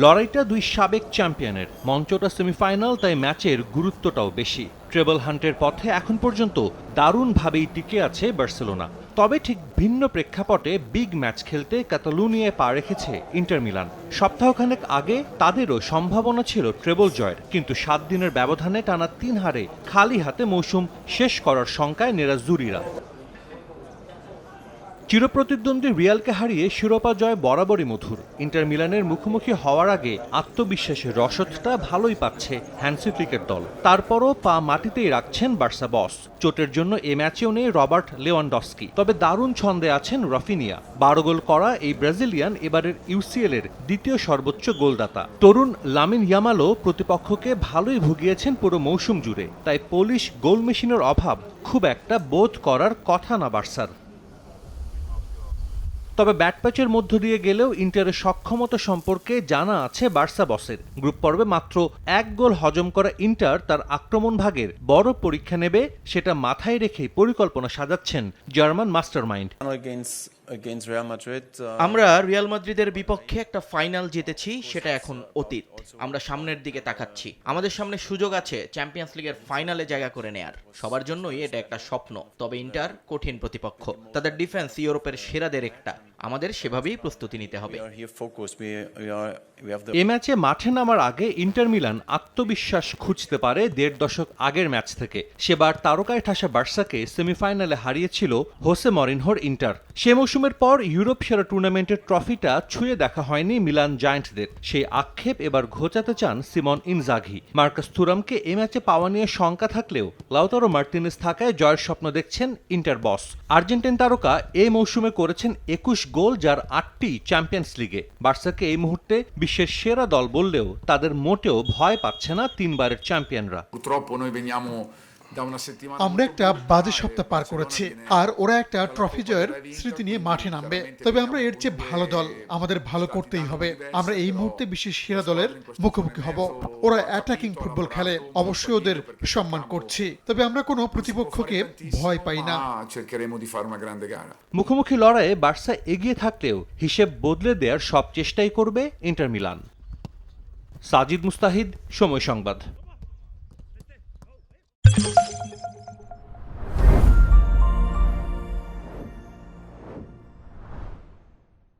লড়াইটা দুই সাবেক চ্যাম্পিয়নের। মঞ্চটা সেমিফাইনাল, তাই ম্যাচের গুরুত্বটাও বেশি। ট্রেবল হান্টের পথে এখন পর্যন্ত দারুণভাবেই টিকে আছে বার্সেলোনা। তবে ঠিক ভিন্ন প্রেক্ষাপটে বিগ ম্যাচ খেলতে কাতালুনিয়ায় পা রেখেছে ইন্টার মিলান। সপ্তাহখানেক আগে তাদেরও সম্ভাবনা ছিল ট্রেবল জয়ের, কিন্তু সাত দিনের ব্যবধানে টানা তিন হারে খালি হাতে মৌসুম শেষ করার শঙ্কায় নেরাজুরিরা চিরপ্রতিদ্বন্দ্বী রিয়ালকে হারিয়ে শিরোপা জয় বরাবরই মধুর। ইন্টার মিলানের মুখোমুখি হওয়ার আগে আত্মবিশ্বাসের রসদটা ভালোই পাচ্ছে হ্যান্সি ক্রিকেট দল। তারপরও পা মাটিতেই রাখছেন বার্সা বস। চোটের জন্য এ ম্যাচেও নেই রবার্ট লেওয়ানডস্কি। তবে দারুণ ছন্দে আছেন রফিনিয়া। বারো গোল করা এই ব্রাজিলিয়ান এবারের ইউসিএল এর দ্বিতীয় সর্বোচ্চ গোলদাতা। তরুণ লামিন ইয়ামালও প্রতিপক্ষকে ভালোই ভুগিয়েছেন পুরো মৌসুম জুড়ে। তাই পোলিশ গোল মেশিনের অভাব খুব একটা বোধ করার কথা না বার্সার। তবে ব্যাটপ্যাচের মধ্য দিয়ে গেলেও ইন্টারের সক্ষমতা সম্পর্কে জানা আছে বার্সা বসের। গ্রুপ পর্বে মাত্র এক গোল হজম করা ইন্টার তার আক্রমণ ভাগের বড় পরীক্ষা নেবে, সেটা মাথায় রেখেই পরিকল্পনা সাজাচ্ছেন জার্মান মাস্টারমাইন্ড। Uh, আমরা রিয়াল মাদ্রিদের বিপক্ষে একটা ফাইনাল জিতেছি সেটা এখন অতীত। আমরা সামনের দিকে তাকাচ্ছি। আমাদের সামনে সুযোগ আছে চ্যাম্পিয়ন্স লিগের ফাইনালে জায়গা করে নেয়ার। সবার জন্যই এটা একটা স্বপ্ন। তবে ইন্টার কঠিন প্রতিপক্ষ। তাদের ডিফেন্স ইউরোপের সেরাদের একটা। আমাদের সেভাবেই প্রস্তুতি নিতে হবে। এ ম্যাচে মাঠে নামার আগে ইন্টার মিলান আত্মবিশ্বাস খুঁজতে পারে দেড় দশক আগের ম্যাচ থেকে। সেবার তারকায় ঠাসা বার্সাকে সেমিফাইনালে হারিয়েছিল হোসে মরিনহোর ইন্টার। সে মৌসুমের পর ইউরোপ সেরা টুর্নামেন্টের ট্রফিটা ছুঁয়ে দেখা হয়নি মিলান জায়ান্টদের সেই আক্ষেপ এবার ঘোচাতে চান সিমন ইনজাঘি মার্কাস থুরামকে এ ম্যাচে পাওয়া নিয়ে শঙ্কা থাকলেও লাউতারো মার্টিনেস থাকায় জয়ের স্বপ্ন দেখছেন ইন্টার বস। আর্জেন্টিন তারকা এই মৌসুমে করেছেন একুশ গোল যার আটটি চ্যাম্পিয়ন্স লিগে। বার্সাকে এই মুহূর্তে বিশ্বের সেরা দল বললেও তাদের মোটেও ভয় পাচ্ছে না তিনবারের চ্যাম্পিয়নরা। আমরা একটা বাজে সপ্তাহ পার করেছি আর ওরা একটা ট্রফি জয়ের স্মৃতি নিয়ে মাঠে নামবে তবে আমরা এর চেয়ে ভালো দল আমাদের ভালো করতেই হবে আমরা এই মুহূর্তে বিশ্বের সেরা দলের মুখোমুখি হব ওরা অ্যাটাকিং ফুটবল খেলে অবশ্যই ওদের সম্মান করছি তবে আমরা কোনো প্রতিপক্ষকে ভয় পাই না মুখোমুখি লড়াইয়ে বার্সা এগিয়ে থাকলেও হিসেব বদলে দেওয়ার সব চেষ্টাই করবে ইন্টার মিলান সাজিদ মুস্তাহিদ সময় সংবাদ